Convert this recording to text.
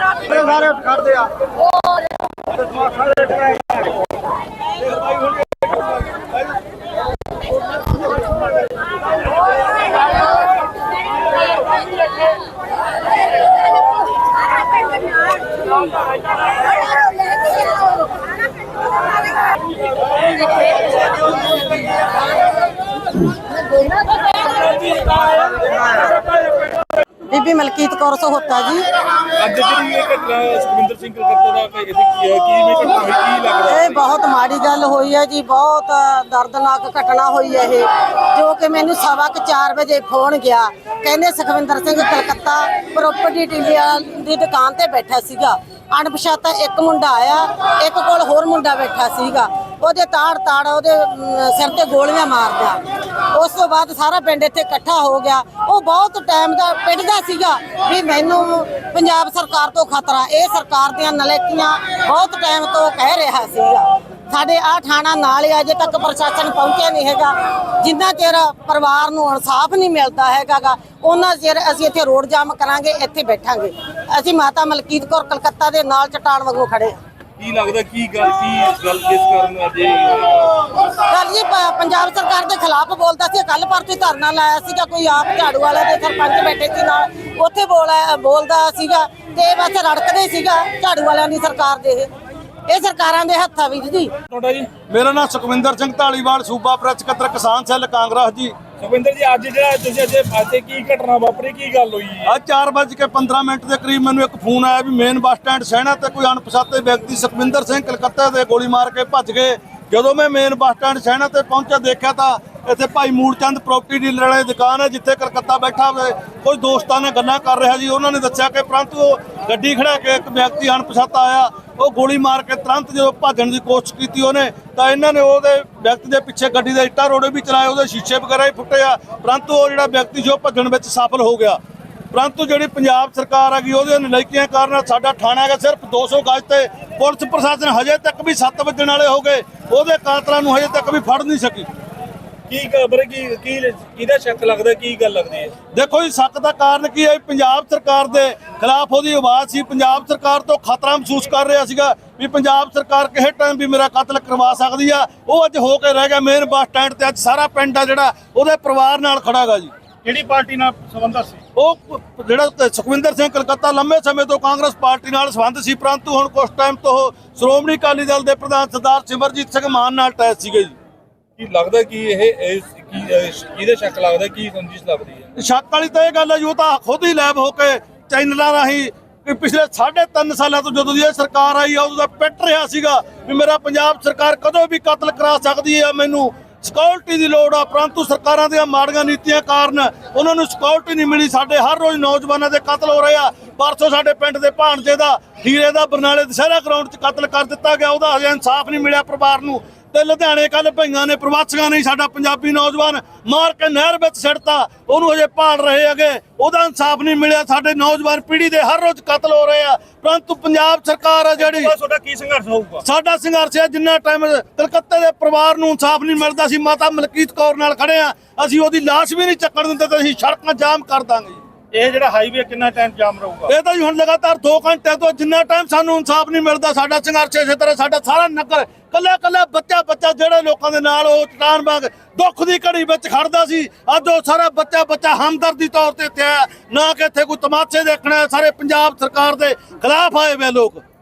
ਸਾਰੇ ਕਰਦੇ ਆ। ਬੀਬੀ ਮਲਕੀਤ ਕੌਰ ਸਹੋਤਾ ਜੀ। ਅੱਜ ਜਿਹੜੀ ਇਹ ਘਟਨਾ ਸੁਖਵਿੰਦਰ ਸਿੰਘ ਕਲਕੱਤੇ ਦਾ ਕਿ ਇਹਦੀ ਕੀ ਕਿਵੇਂ ਘਟਨਾ ਹੋਈ? ਕੀ ਲੱਗਦਾ? ਇਹ ਬਹੁਤ ਮਾੜੀ ਗੱਲ ਹੋਈ ਹੈ ਜੀ ਬਹੁਤ ਦਰਦਨਾਕ ਘਟਨਾ ਹੋਈ ਹੈ ਇਹ। ਜੋ ਕਿ ਮੈਨੂੰ ਸਵਾ ਕੁ 4 ਵਜੇ ਫੋਨ ਗਿਆ। ਕਹਿੰਦੇ ਸੁਖਵਿੰਦਰ ਸਿੰਘ ਕਲਕੱਤਾ ਪ੍ਰੋਪਰਟੀ ਡੀਲਰ ਦੀ ਦੁਕਾਨ ਤੇ ਬੈਠਾ ਸੀਗਾ। ਅਣਪਛਾਤਾ ਇੱਕ ਮੁੰਡਾ ਆਇਆ ਇੱਕ ਕੋਲ ਹੋਰ ਮੁੰਡਾ ਬੈਠਾ ਸੀਗਾ। ਉਹਦੇ ਤਾੜ ਤਾੜ ਉਹਦੇ ਸਿਰ ਤੇ ਗੋਲੀਆਂ ਮਾਰਦਾ। ਉਸ ਤੋਂ ਬਾਅਦ ਸਾਰਾ ਪਿੰਡ ਇੱਥੇ ਇਕੱਠਾ ਹੋ ਗਿਆ। ਉਹ ਬਹੁਤ ਟਾਈਮ ਦਾ ਪਿੰਡ ਦਾ ਸੀਗਾ ਵੀ ਮੈਨੂੰ ਪੰਜਾਬ ਸਰਕਾਰ ਤੋਂ ਖਤਰਾ। ਇਹ ਸਰਕਾਰ ਦੀਆਂ ਨਲੇਕੀਆਂ ਬਹੁਤ ਟਾਈਮ ਤੋਂ ਕਹਿ ਰਿਹਾ ਸੀਗਾ। ਸਾਡੇ ਆ ਥਾਣਾ ਨਾਲ ਹੀ ਅਜੇ ਤੱਕ ਪ੍ਰਸ਼ਾਸਨ ਪਹੁੰਚਿਆ ਨਹੀਂ ਹੈਗਾ। ਜਿੰਨਾ ਚਿਰ ਪਰਿਵਾਰ ਨੂੰ ਇਨਸਾਫ ਨਹੀਂ ਮਿਲਦਾ ਹੈਗਾਗਾ ਉਹਨਾਂ ਚਿਰ ਅਸੀਂ ਇੱਥੇ ਰੋਡ ਜਾਮ ਕਰਾਂਗੇ, ਇੱਥੇ ਬੈਠਾਂਗੇ। ਅਸੀਂ ਮਾਤਾ ਮਲਕੀਤ ਕੌਰ ਕਲਕੱਤਾ ਦੇ ਨਾਲ ਚਟਾਨ ਵਾਂਗੂ ਖੜੇ ਹਾਂ। ਕੀ ਲੱਗਦਾ ਕੀ ਗੱਲ ਕੀ ਗੱਲ ਕਿਸ ਕਾਰਨ ਅੱਜ ਇਹ ਕੱਲ ਜੀ ਪ- ਪੰਜਾਬ ਸਰਕਾਰ ਦੇ ਖਿਲਾਫ ਬੋਲਦਾ ਸੀ ਕੱਲ ਪਰਤੀ ਧਰਨਾ ਲਾਇਆ ਸੀਗਾ ਕੋਈ ਆਪ ਝਾੜੂ ਵਾਲੇ ਦੇ ਸਰਪੰਚ ਬੈਠੇ ਸੀ ਨਾਲ ਉੱਥੇ ਬੋਲਿਆ ਬੋਲਦਾ ਸੀਗਾ ਤੇ ਬਸ ਰੜਕਦੇ ਸੀਗਾ ਝਾੜੂ ਵਾਲਿਆਂ ਦੀ ਸਰਕਾਰ ਦੇ ਇਹ। ਇਹ ਸਰਕਾਰਾਂ ਦੇ ਹੱਥਾਂ ਵਿੱਚ ਜੀ। ਤੁਹਾਡਾ ਜੀ? ਮੇਰਾ ਨਾਮ ਸੁਖਵਿੰਦਰ ਸਿੰਘ ਢਾਲੀਵਾਲ ਸੂਬਾ ਪ੍ਰੈਸ ਸਕੱਤਰ ਕਿਸਾਨ ਸੈੱਲ ਕਾਂਗਰਸ ਜੀ। ਸੁਖਵਿੰਦਰ ਜੀ, ਅੱਜ ਜਿਹੜਾ ਤੁਸੀਂ ਅੱਜ ਇੱਥੇ ਕੀ ਘਟਨਾ ਵਾਪਰੀ, ਕੀ ਗੱਲ ਹੋਈ? ਹੈ ਅੱਜ 4:15 ਮਿੰਟ ਦੇ ਕਰੀਬ ਮੈਨੂੰ ਇੱਕ ਫੋਨ ਆਇਆ ਵੀ ਮੇਨ ਬੱਸ ਸਟੈਂਡ ਸਹਿਣਾ ਤੇ ਕੋਈ ਅਣਪਛਾਤੇ ਵਿਅਕਤੀ ਸੁਖਵਿੰਦਰ ਸਿੰਘ ਕਲਕੱਤਾ ਦੇ ਗੋਲੀ ਮਾਰ ਕੇ ਭੱਜ ਗਏ। ਜਦੋਂ ਮੈਂ ਮੇਨ ਬੱਸ ਸਟੈਂਡ ਸਹਿਣਾ ਤੇ ਪਹੁੰਚਿਆ, ਦੇਖਿਆ ਤਾਂ ਇੱਥੇ ਭਾਈ ਮੂਰਚੰਦ ਪ੍ਰਾਪਰਟੀ ਡੀਲਰ ਵਾਲੀ ਦੁਕਾਨ ਹੈ, ਜਿੱਥੇ ਕਲਕੱਤਾ ਬੈਠਾ ਹੋਵੇ। ਕੁਝ ਦੋਸਤਾਂ ਨੇ ਗੱਲਾਂ ਕਰ ਰਿਹਾ ਜੀ। ਉਹਨਾਂ ਨੇ ਦੱਸਿਆ ਕਿ ਪ੍ਰੰਤੂ ਉਹ ਗੱਡੀ ਖੜਾ ਕੇ ਇੱਕ ਵਿਅਕਤੀ ਅਣਪਛਾਤਾ ਆਇਆ। ਉਹ ਗੋਲੀ ਮਾਰ ਕੇ ਤੁਰੰਤ ਜਦੋਂ ਭੱਜਣ ਦੀ ਕੋਸ਼ਿਸ਼ ਕੀਤੀ ਉਹਨੇ, ਤਾਂ ਇਹਨਾਂ ਨੇ ਉਹਦੇ ਵਿਅਕਤੀ ਦੇ ਪਿੱਛੇ ਗੱਡੀ ਦੇ ਇੱਟਾਂ ਰੋੜੇ ਵੀ ਚਲਾਏ, ਉਹਦੇ ਸ਼ੀਸ਼ੇ ਵਗੈਰਾ ਹੀ ਫੁੱਟੇ ਆ। ਪ੍ਰੰਤੂ ਉਹ ਜਿਹੜਾ ਵਿਅਕਤੀ ਜੋ ਭੱਜਣ ਵਿੱਚ ਸਫਲ ਹੋ ਗਿਆ। ਪਰੰਤੂ ਜਿਹੜੀ ਪੰਜਾਬ ਸਰਕਾਰ ਹੈਗੀ ਉਹਦੇ ਨਲਾਇਕੀਆਂ ਕਾਰਨ ਸਾਡਾ ਥਾਣਾ ਹੈਗਾ ਸਿਰਫ 200 ਗਜ ਤੇ। ਪੁਲਿਸ ਪ੍ਰਸ਼ਾਸਨ ਹਜੇ ਤੱਕ ਵੀ 7 ਵੱਜਣ ਵਾਲੇ ਹੋ ਗਏ। ਉਹਦੇ ਕਾਤਲਾਂ ਨੂੰ ਹਜੇ ਤੱਕ ਵੀ ਫੜ ਨਹੀਂ ਸਕੀ। ਕੀ ਖਬਰ ਕੀ ਕੀ ਕਿਹਦਾ ਸ਼ੱਕ ਲੱਗਦਾ? ਕੀ ਗੱਲ ਲੱਗਦੀ ਹੈ? ਦੇਖੋ ਜੀ ਸ਼ੱਕ ਦਾ ਕਾਰਨ ਕੀ ਹੈ? ਪੰਜਾਬ ਸਰਕਾਰ ਦੇ ਖਿਲਾਫ ਉਹਦੀ ਆਵਾਜ਼ ਸੀ। ਪੰਜਾਬ ਸਰਕਾਰ ਤੋਂ ਖਤਰਾ ਮਹਿਸੂਸ ਕਰ ਰਿਹਾ ਸੀਗਾ ਵੀ ਪੰਜਾਬ ਸਰਕਾਰ ਕਿਸੇ ਟਾਈਮ ਵੀ ਮੇਰਾ ਕਤਲ ਕਰਵਾ ਸਕਦੀ ਆ। ਉਹ ਅੱਜ ਹੋ ਕੇ ਰਹਿ ਗਿਆ ਮੇਨ ਬੱਸ ਸਟੈਂਡ ਤੇ। ਅੱਜ ਸਾਰਾ ਪਿੰਡ ਆ ਜਿਹੜਾ ਉਹਦੇ ਪਰਿਵਾਰ ਨਾਲ ਖੜਾਗਾ ਜੀ। ਕਿਹੜੀ ਪਾਰਟੀ ਨਾਲ ਸੰਬੰਧਤ ਸੀ? ਉਹ ਜਿਹੜਾ ਸੁਖਵਿੰਦਰ ਸਿੰਘ ਕਲਕੱਤਾ ਲੰਮੇ ਸਮੇਂ ਤੋਂ ਕਾਂਗਰਸ ਪਾਰਟੀ ਨਾਲ ਸੰਬੰਧ ਸੀ ਪਰੰਤੂ ਹੁਣ ਕੁਝ ਟਾਈਮ ਤੋਂ ਉਹ ਸ਼੍ਰੋਮਣੀ ਅਕਾਲੀ ਦਲ ਦੇ ਪ੍ਰਧਾਨ ਸਰਦਾਰ ਸਿਮਰਜੀਤ ਸਿੰਘ ਮਾਨ ਨਾਲ ਟੈਸ ਸੀਗੇ ਜੀ। ਕੀ ਲੱਗਦਾ ਕੀ ਇਹ ਇਹ ਕੀ, ਇਹ ਸ਼ੱਕ ਲੱਗਦਾ ਕੀ ਸੰਜੀਸ਼ ਲੱਗਦੀ ਹੈ? ਸ਼ੱਕ ਵਾਲੀ ਤਾਂ ਇਹ ਗੱਲ ਹੈ ਜੀ ਤਾਂ ਖੁਦ ਹੀ ਲੈਬ ਹੋ ਕੇ ਚੈਨਲਾਂ ਰਾਹੀਂ ਕਿ ਪਿਛਲੇ 3.5 ਸਾਲਾਂ ਤੋਂ ਜਦੋਂ ਦੀ ਇਹ ਸਰਕਾਰ ਆਈ ਆ ਉਦੋਂ ਦਾ ਪਿੱਟ ਰਿਹਾ ਸੀਗਾ ਵੀ ਮੇਰਾ ਪੰਜਾਬ ਸਰਕਾਰ ਕਦੋਂ ਵੀ ਕਤਲ ਕਰਾ ਸਕਦੀ ਹੈ ਮੈਨੂੰ। ਸਿਕਿਉਰਿਟੀ ਦੀ ਲੋੜ ਆ, ਪਰੰਤੂ ਸਰਕਾਰਾਂ ਦੀਆਂ ਮਾੜੀਆਂ ਨੀਤੀਆਂ ਕਾਰਨ ਉਹਨਾਂ ਨੂੰ ਸਿਕਿਉਰਿਟੀ ਨਹੀਂ ਮਿਲੀ। ਸਾਡੇ ਹਰ ਰੋਜ਼ ਨੌਜਵਾਨਾਂ ਦੇ ਕਤਲ ਹੋ ਰਹੇ ਆ। ਪਰਸੋਂ ਸਾਡੇ ਪਿੰਡ ਦੇ ਭਾਣਜੇ ਦਾ, ਹੀਰੇ ਦਾ, ਬਰਨਾਲੇ ਦੁਸਹਿਰਾ ਗਰਾਊਂਡ 'ਚ ਕਤਲ ਕਰ ਦਿੱਤਾ ਗਿਆ। ਉਹਦਾ ਹਜੇ ਇਨਸਾਫ ਨਹੀਂ ਮਿਲਿਆ ਪਰਿਵਾਰ ਨੂੰ। ਤੇ ਲੁਧਿਆਣੇ ਕੱਲ ਭਈਆਂ ਨੇ ਪ੍ਰਵਾਸੀਆਂ ਨੇ ਸਾਡਾ ਪੰਜਾਬੀ ਨੌਜਵਾਨ ਮਾਰ ਕੇ ਨਹਿਰ ਵਿੱਚ ਸਿੱਟਤਾ। ਉਹਨੂੰ ਹਜੇ ਭਾਲ ਰਹੇ ਹੈਗੇ। ਉਹਦਾ ਇਨਸਾਫ ਨਹੀਂ ਮਿਲਿਆ। ਸਾਡੇ ਨੌਜਵਾਨ ਪੀੜ੍ਹੀ ਦੇ ਹਰ ਰੋਜ਼ ਕਤਲ ਹੋ ਰਹੇ ਆ। ਪਰੰਤੂ ਪੰਜਾਬ ਸਰਕਾਰ ਆ ਜਿਹੜੀ ਤੁਹਾਡਾ ਕੀ ਸੰਘਰਸ਼ ਹੋਊਗਾ? ਸਾਡਾ ਸੰਘਰਸ਼ ਹੈ ਜਿੰਨਾ ਟਾਈਮ ਕਲਕੱਤੇ ਦੇ ਪਰਿਵਾਰ ਨੂੰ ਇਨਸਾਫ ਨਹੀਂ ਮਿਲਦਾ ਸੀ ਮਾਤਾ ਮਲਕੀਤ ਕੌਰ ਨਾਲ ਖੜੇ ਆ। ਅਸੀਂ ਉਹਦੀ ਲਾਸ਼ ਵੀ ਨਹੀਂ ਚੱਕਣ ਦਿੰਦੇ ਤੇ ਅਸੀਂ ਸੜਕਾਂ ਜਾਮ ਕਰ ਦਾਂਗੇ ਇਹ ਜਿਹੜਾ ਹਾਈਵੇ ਕਿੰਨਾ ਟਾਈਮ ਜਾਮ ਰਹੂਗਾ? ਇਹ ਤਾਂ ਜੀ ਹੁਣ ਲਗਾਤਾਰ 2 ਘੰਟੇ ਤੋਂ ਜਿੰਨਾ ਟਾਈਮ ਸਾਨੂੰ ਇਨਸਾਫ ਨਹੀਂ ਮਿਲਦਾ, ਸਾਡਾ ਸੰਘਰਸ਼ ਇਸੇ ਤਰ੍ਹਾਂ, ਸਾਡਾ ਸਾਰਾ ਨਗਰ ਕੱਲਾ ਕੱਲਾ ਬੱਚਾ ਬੱਚਾ ਜਿਹੜੇ ਲੋਕਾਂ ਦੇ ਨਾਲ ਉਹ ਚਟਾਨ ਵਾਂਗ ਦੁੱਖ ਦੀ ਘੜੀ ਵਿੱਚ ਖੜਦਾ ਸੀ, ਅੱਜ ਉਹ ਸਾਰਾ ਬੱਚਾ ਬੱਚਾ ਹਮਦਰਦੀ ਤੌਰ ਤੇ ਇੱਥੇ ਆਇਆ ਨਾ ਕਿ ਇੱਥੇ ਕੋਈ ਤਮਾਸ਼ੇ ਦੇਖਣਾ ਸਾਰੇ ਪੰਜਾਬ ਸਰਕਾਰ ਦੇ ਖਿਲਾਫ ਆਏ ਵੇ ਲੋਕ।